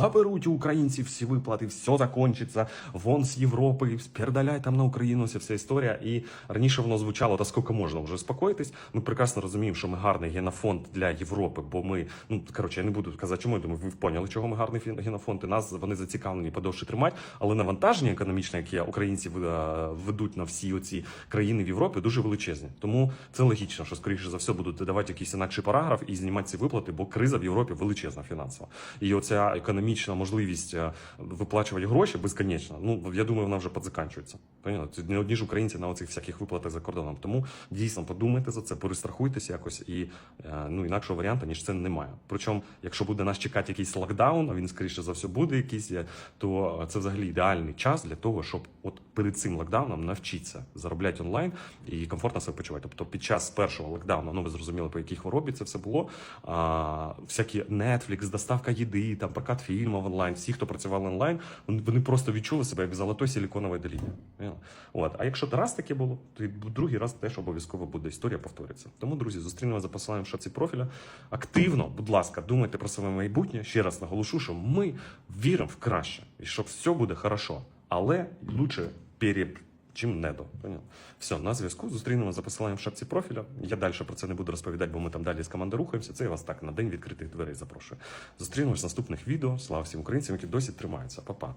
заберуть у українців всі виплати, все закончиться, вон з Європи, передаляй там на Україну, ця вся історія. І раніше воно звучало, та скільки можна вже успокоїтись. Ми прекрасно розуміємо, що ми гарний генофонд для Європи, бо ми, ну коротше, я не буду казати, чому я думаю, ви поняли, чого ми гарний генофонд, і нас вони зацікавлені подовше тримати, але навантаження економічне, яке українці е, ведуть на всі оці країни в Європі, дуже величезні. Тому це логічно, що скоріше за все будуть давати якийсь інакший параграф і знімати ці виплати, бо криза в Європі величезна фінансова. І оця економічна можливість е, виплачувати гроші безконечно. Ну я думаю, вона вже підзаканчується. Поняли? Це не одні ж українці на оцих всяких виплатах за кордоном. Тому дійсно подумайте за це, перестрахуйтесь якось і е, ну інакшого варіанту, ніж це немає. Причому, якщо буде нас чекати якийсь локдаун, а він скоріше за все буде якийсь, е, то це взагалі ідеальний час для того, щоб от перед цим локдауном навчитися заробляти онлайн і комфортно себе почувати. Тобто під час першого локдауну, ну ви зрозуміли, по якій хворобі це все було. А, всякі Netflix, доставка їди, там прокат фільмів онлайн, всі, хто працювали онлайн, вони просто відчули себе як в золотой силіконовій доліні. От. А якщо раз таке було, то і другий раз теж обов'язково буде історія повториться. Тому, друзі, зустрінемо за посиланням в шапці профіля. Активно, будь ласка, думайте про своє майбутнє. Ще раз наголошу, що ми віримо в краще і що все буде хорошо, але лучше перед чим недо. Поняв? Все, на зв'язку. Зустрінемо за посиланням в шапці профіля. Я далі про це не буду розповідати, бо ми там далі з команди рухаємося. Це я вас так на день відкритих дверей запрошую. Зустрінемось в наступних відео. Слава всім українцям, які досі тримаються. Па-па.